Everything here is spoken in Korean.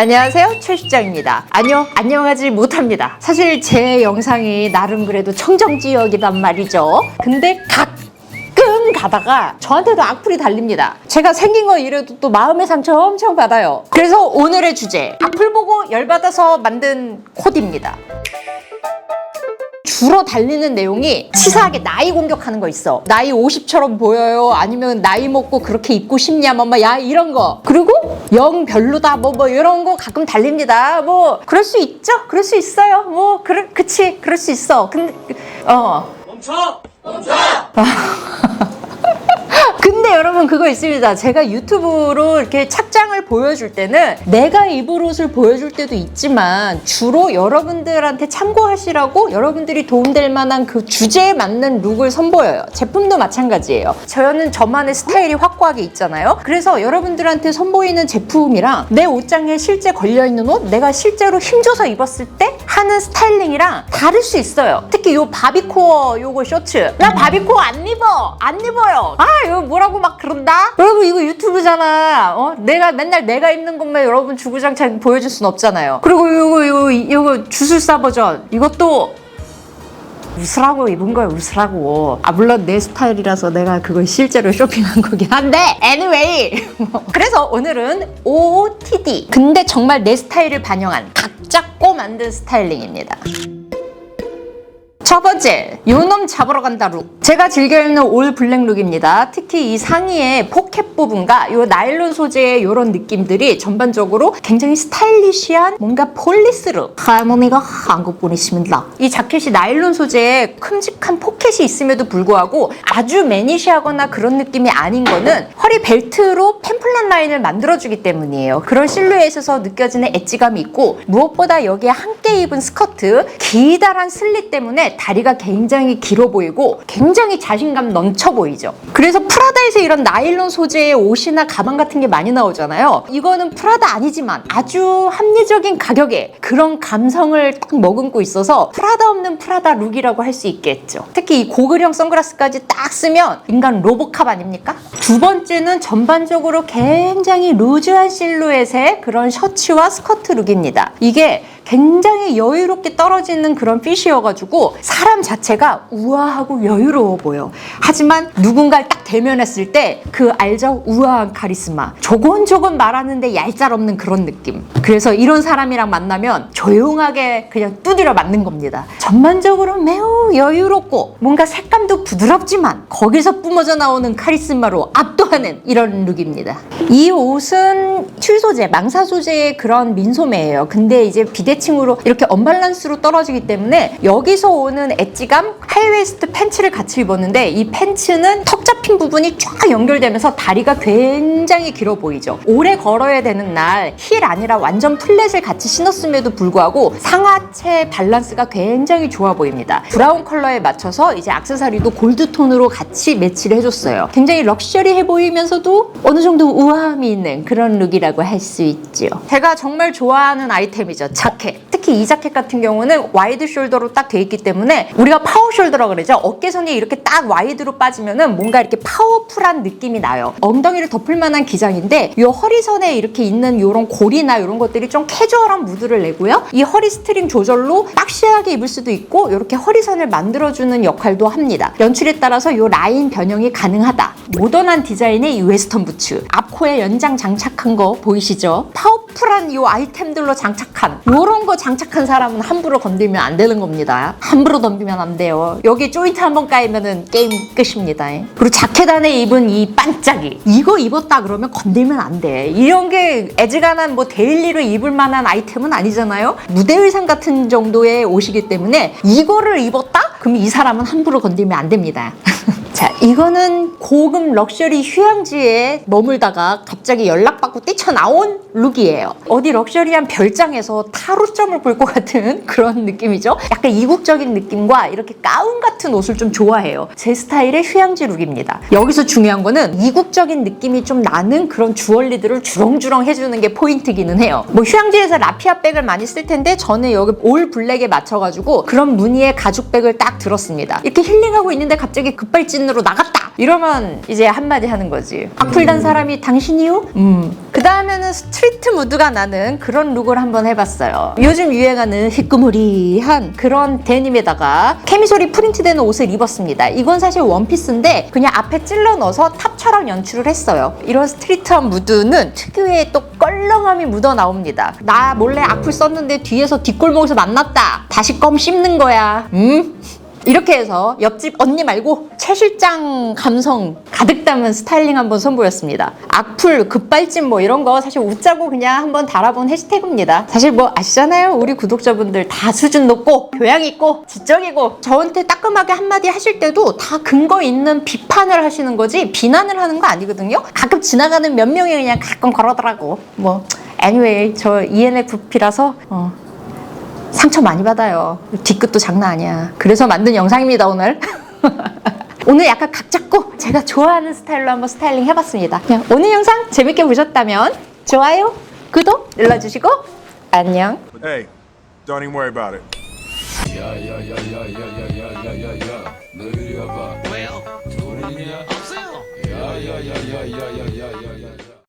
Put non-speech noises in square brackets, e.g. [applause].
안녕하세요 최 실장입니다. 아니요 안녕하지 못합니다. 사실 제 영상이 나름 그래도 청정지역이란 말이죠. 근데 가끔 가다가 저한테도 악플이 달립니다. 제가 생긴 거 이래도 또 마음의 상처 엄청 받아요. 그래서 오늘의 주제 악플 보고 열받아서 만든 코드입니다 주로 달리는 내용이 치사하게 나이 공격하는 거 있어. 나이 50처럼 보여요. 아니면 나이 먹고 그렇게 입고 싶냐, 뭐, 야, 이런 거. 그리고 영 별로다, 뭐, 뭐, 이런 거 가끔 달립니다. 뭐, 그럴 수 있죠? 그럴 수 있어요. 뭐, 그래, 그치, 그럴 수 있어. 근데, 어. 멈춰! [laughs] 근데 여러분 그거 있습니다. 제가 유튜브로 이렇게 착장을 보여줄 때는 내가 입을 옷을 보여줄 때도 있지만 주로 여러분들한테 참고하시라고 여러분들이 도움될 만한 그 주제에 맞는 룩을 선보여요. 제품도 마찬가지예요. 저는 저만의 스타일이 확고하게 있잖아요. 그래서 여러분들한테 선보이는 제품이랑 내 옷장에 실제 걸려있는 옷, 내가 실제로 힘줘서 입었을 때 하는 스타일링이랑 다를 수 있어요. 특히 요 바비코어 요거 쇼츠. 나 바비코어 안 입어. 안 입어요. 아, 이거 막 그런다? 여러분 이거 유튜브잖아. 어? 내가 맨날 내가 입는 것만 여러분 주구장창 보여줄 순 없잖아요. 그리고 요거 요거 요거 주술사 버전. 이것도 웃으라고 입은 거야 웃으라고 아 물론 내 스타일이라서 내가 그걸 실제로 쇼핑한 거긴 한데 anyway [laughs] 그래서 오늘은 OOTD 근데 정말 내 스타일을 반영한 각 잡고 만든 스타일링입니다 첫 번째, 요놈 잡으러 간다 룩. 제가 즐겨 입는 올 블랙 룩입니다. 특히 이 상의의 포켓 부분과 요 나일론 소재의 요런 느낌들이 전반적으로 굉장히 스타일리시한 뭔가 폴리스 룩. 할머니가 한국 분이십니다. 이 자켓이 나일론 소재에 큼직한 포켓이 있음에도 불구하고 아주 매니시하거나 그런 느낌이 아닌 거는 허리 벨트로 펜플란 라인을 만들어주기 때문이에요. 그런 실루엣에서 느껴지는 엣지감이 있고 무엇보다 여기에 함께 입은 스커트 기다란 슬릿 때문에 다리가 굉장히 길어 보이고 굉장히 자신감 넘쳐 보이죠. 그래서 프라다에서 이런 나일론 소재의 옷이나 가방 같은 게 많이 나오잖아요. 이거는 프라다 아니지만 아주 합리적인 가격에 그런 감성을 딱 머금고 있어서 프라다 없는 프라다 룩이라고 할 수 있겠죠. 특히 이 고글형 선글라스까지 딱 쓰면 인간 로보캅 아닙니까? 두 번째는 전반적으로 굉장히 루즈한 실루엣의 그런 셔츠와 스커트 룩입니다. 이게 굉장히 여유롭게 떨어지는 그런 핏이어가지고 사람 자체가 우아하고 여유로워 보여. 하지만 누군가를 딱 대면했을 때 그 알죠? 우아한 카리스마. 조곤조곤 말하는데 얄짤없는 그런 느낌. 그래서 이런 사람이랑 만나면 조용하게 그냥 두드려 맞는 겁니다. 전반적으로 매우 여유롭고 뭔가 색감도 부드럽지만 거기서 뿜어져 나오는 카리스마로 압도하는 이런 룩입니다. 이 옷은 틸 소재, 망사 소재의 그런 민소매예요. 근데 이제 비대칭으로 이렇게 언밸런스로 떨어지기 때문에 여기서 오는 엣지감, 하이웨스트 팬츠를 같이 입었는데 이 팬츠는 턱 잡힌 부분이 쫙 연결되면서 다리가 굉장히 길어 보이죠. 오래 걸어야 되는 날 힐 아니라 완전 플랫을 같이 신었음에도 불구하고 상하체 밸런스가 굉장히 좋아 보입니다. 브라운 컬러에 맞춰서 이제 악세사리도 골드 톤으로 같이 매치를 해줬어요. 굉장히 럭셔리해 보이면서도 어느 정도 우아함이 있는 그런 룩이라고 할 수 있죠. 제가 정말 좋아하는 아이템이죠. 자켓. 특히 이 자켓 같은 경우는 와이드 숄더로 딱 돼 있기 때문에 우리가 파워 숄더라 그러죠. 어깨선이 이렇게 딱 와이드로 빠지면은 뭔가 이렇게 파워풀한 느낌이 나요. 엉덩이를 덮을 만한 기장인데 이 허리선에 이렇게 있는 이런 고리나 이런 것들이 좀 캐주얼한 무드를 내고요. 이 허리 스트링 조절로 박시하게 입을 수도 있고 이렇게 허리선을 만들어주는 역할도 합니다. 연출에 따라서 이 라인 변형이 가능하다. 모던한 디자인의 이 웨스턴 부츠. 앞코에 연장 장착한 거 보이시죠? 파워풀한 이 아이템들로 장착한 이런 거 장착한 사람은 함부로 건들면 안 되는 겁니다. 함부로 덤비면 안 돼요. 여기 조인트 한 번 까이면은 게임 끝입니다. 그리고 자켓 안에 입은 이 반짝이 이거 입었다 그러면 건들면 안 돼. 이런 게 애지간한 뭐 데일리로 입을 만한 아이템은 아니잖아요. 무대 의상 같은 정도의 옷이기 때문에 이거를 입었다? 그럼 이 사람은 함부로 건들면 안 됩니다. [laughs] 자, 이거는 고급 럭셔리 휴양지에 머물다가 갑자기 연락받고 뛰쳐나온 룩이에요. 어디 럭셔리한 별장에서 타로점을 볼 것 같은 [laughs] 그런 느낌이죠. 약간 이국적인 느낌과 이렇게 가운 같은 옷을 좀 좋아해요. 제 스타일의 휴양지 룩입니다. 여기서 중요한 거는 이국적인 느낌이 좀 나는 그런 주얼리들을 주렁주렁 해주는 게 포인트기는 해요. 뭐 휴양지에서 라피아 백을 많이 쓸 텐데 저는 여기 올 블랙에 맞춰가지고 그런 무늬의 가죽 백을 딱 들었습니다. 이렇게 힐링하고 있는데 갑자기 급발진으로 이러면 이제 한마디 하는 거지. 악플 단 사람이 당신이요? 음 그 다음에는 스트리트 무드가 나는 그런 룩을 한번 해봤어요. 요즘 유행하는 희끄무리한 그런 데님에다가 케미솔이 프린트되는 옷을 입었습니다. 이건 사실 원피스인데 그냥 앞에 찔러 넣어서 탑처럼 연출을 했어요. 이런 스트리트한 무드는 특유의 또 껄렁함이 묻어 나옵니다. 나 몰래 악플 썼는데 뒤에서 뒷골목에서 만났다. 다시 껌 씹는 거야. 음? 이렇게 해서 옆집 언니 말고 최 실장 감성 가득 담은 스타일링 한번 선보였습니다. 악플, 급발진 뭐 이런 거 사실 웃자고 그냥 한번 달아본 해시태그입니다. 사실 뭐 아시잖아요. 우리 구독자분들 다 수준 높고 교양 있고 지적이고 저한테 따끔하게 한마디 하실 때도 다 근거 있는 비판을 하시는 거지 비난을 하는 거 아니거든요. 가끔 지나가는 몇 명이 그냥 가끔 그러더라고. 뭐 anyway 저 ENFP라서 어, 상처 많이 받아요. 뒤끝도 장난 아니야. 그래서 만든 영상입니다, 오늘. 오늘 약간 각 잡고 제가 좋아하는 스타일로 한번 스타일링 해봤습니다. 그냥 오늘 영상 재밌게 보셨다면 좋아요, 구독 눌러주시고 안녕. Hey, don't even worry about it. 야야야야야야야야야야 와봐 왜요? 둘이냐 없어요. 야야야야야야야야야